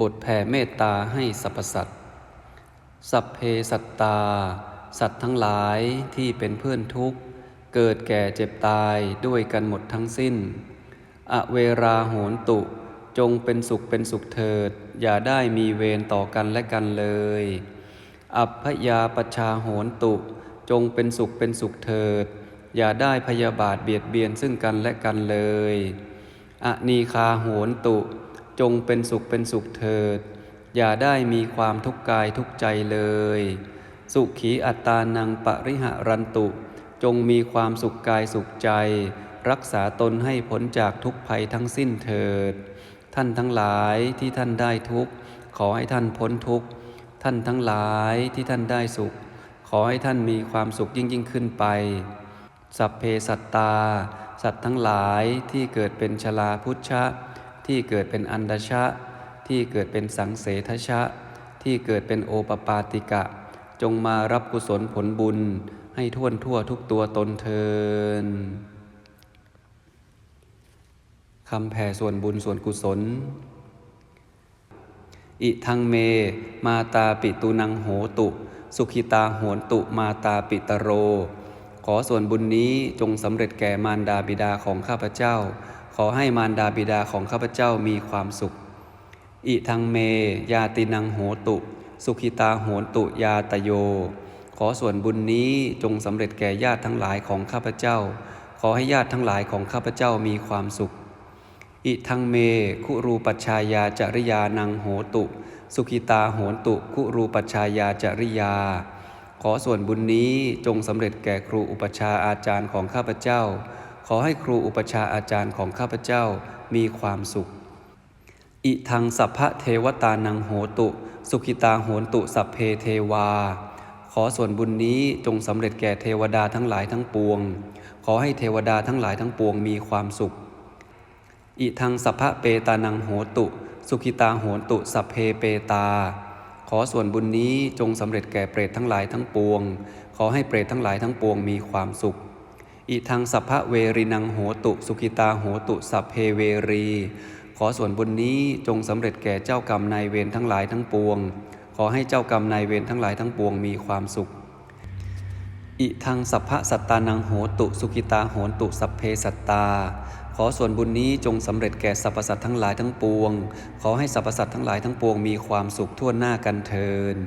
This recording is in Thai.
บทแผ่เมตตาให้สรรพสัตว์ สัพเพสัตตา สัตว์ทั้งหลายที่เป็นเพื่อนทุกข์ เกิดแก่เจ็บตายด้วยกันหมดทั้งสิ้น อเวราโหนตุ จงเป็นสุขเป็นสุขเถิด อย่าได้มีเวรต่อกันและกันเลย อัพยาปชาโหนตุ จงเป็นสุขเป็นสุขเถิด อย่าได้พยาบาทเบียดเบียนซึ่งกันและกันเลยอนีคาโหนตุ จงเป็นสุขเป็นสุขเถิด อย่าได้มีความทุกข์กายทุกใจเลย สุขีอัตตานังปริหารันตุ จงมีความสุขกายสุขใจ รักษาตนให้พ้นจากทุกภัยทั้งสิ้นเถิด ท่านทั้งหลายที่ท่านได้ทุกข์ขอให้ท่านพ้นทุกข์ท่านทั้งหลายที่ท่านได้สุข ขอให้ท่านมีความสุขยิ่งยิ่งขึ้นไป สัพเพสัตตา สัตว์ทั้งหลายที่เกิดเป็นชลาพุชะ ที่เกิดเป็นอันดชะ ที่เกิดเป็นสังเสทชะ ที่เกิดเป็นโอปปาติกะ จงมารับกุศลผลบุญให้ท่วนทั่วทุกตัวตนเทินคำแผ่ส่วนบุญส่วนกุศล อิทังเม มาตาปิตุนังโหตุ สุขิตาโหนตุมาตาปิตโร ขอส่วนบุญนี้จงสำเร็จแก่มารดาบิดาของข้าพเจ้า ขอให้มารดาบิดาของข้าพเจ้ามีความสุข อิทังเม ยาตินังโหตุ สุขิตาโหตุยาตโย ขอส่วนบุญนี้จงสำเร็จแก่ญาติทั้งหลายของข้าพเจ้า ขอให้ญาติทั้งหลายของข้าพเจ้ามีความสุข อิทังเม คุรูปัชชายาจริยานังโหตุ สุขิตาโหตุ คุรูปัชชายาจริยา ขอส่วนบุญนี้จงสำเร็จแก่ครูอุปชาอาจารย์ของข้าพเจ้า ขอให้ครูอุปชาอาจารย์ของข้าพเจ้ามีความสุข อิทังสัพพะเทวตานังโหตุ สุขิตาโหนตุสัพเพเทวา ขอส่วนบุญนี้จงสำเร็จแก่เทวดาทั้งหลายทั้งปวง ขอให้เทวดาทั้งหลายทั้งปวงมีความสุข อิทังสัพพะเปตานังโหตุ สุขิตาโหนตุสัพเพเปตา ขอส่วนบุญนี้จงสำเร็จแก่เปรตทั้งหลายทั้งปวง ขอให้เปรตทั้งหลายทั้งปวงมีความสุข อิทังสัพพะเวรินังโหตุสุขิตาโหตุสัพเพเวรี ขอส่วนบุญนี้จงสำเร็จแก่เจ้ากรรมนายเวรทั้งหลายทั้งปวง ขอให้เจ้ากรรมนายเวรทั้งหลายทั้งปวงมีความสุข อิทังสัพพะสัตตานังโหตุสุกิตาโหตุสัพเพสัตตา ขอส่วนบุญนี้จงสำเร็จแก่สรรพสัตว์ทั้งหลายทั้งปวง ขอให้สรรพสัตว์ทั้งหลายทั้งปวงมีความสุขทั่วหน้ากันเทิน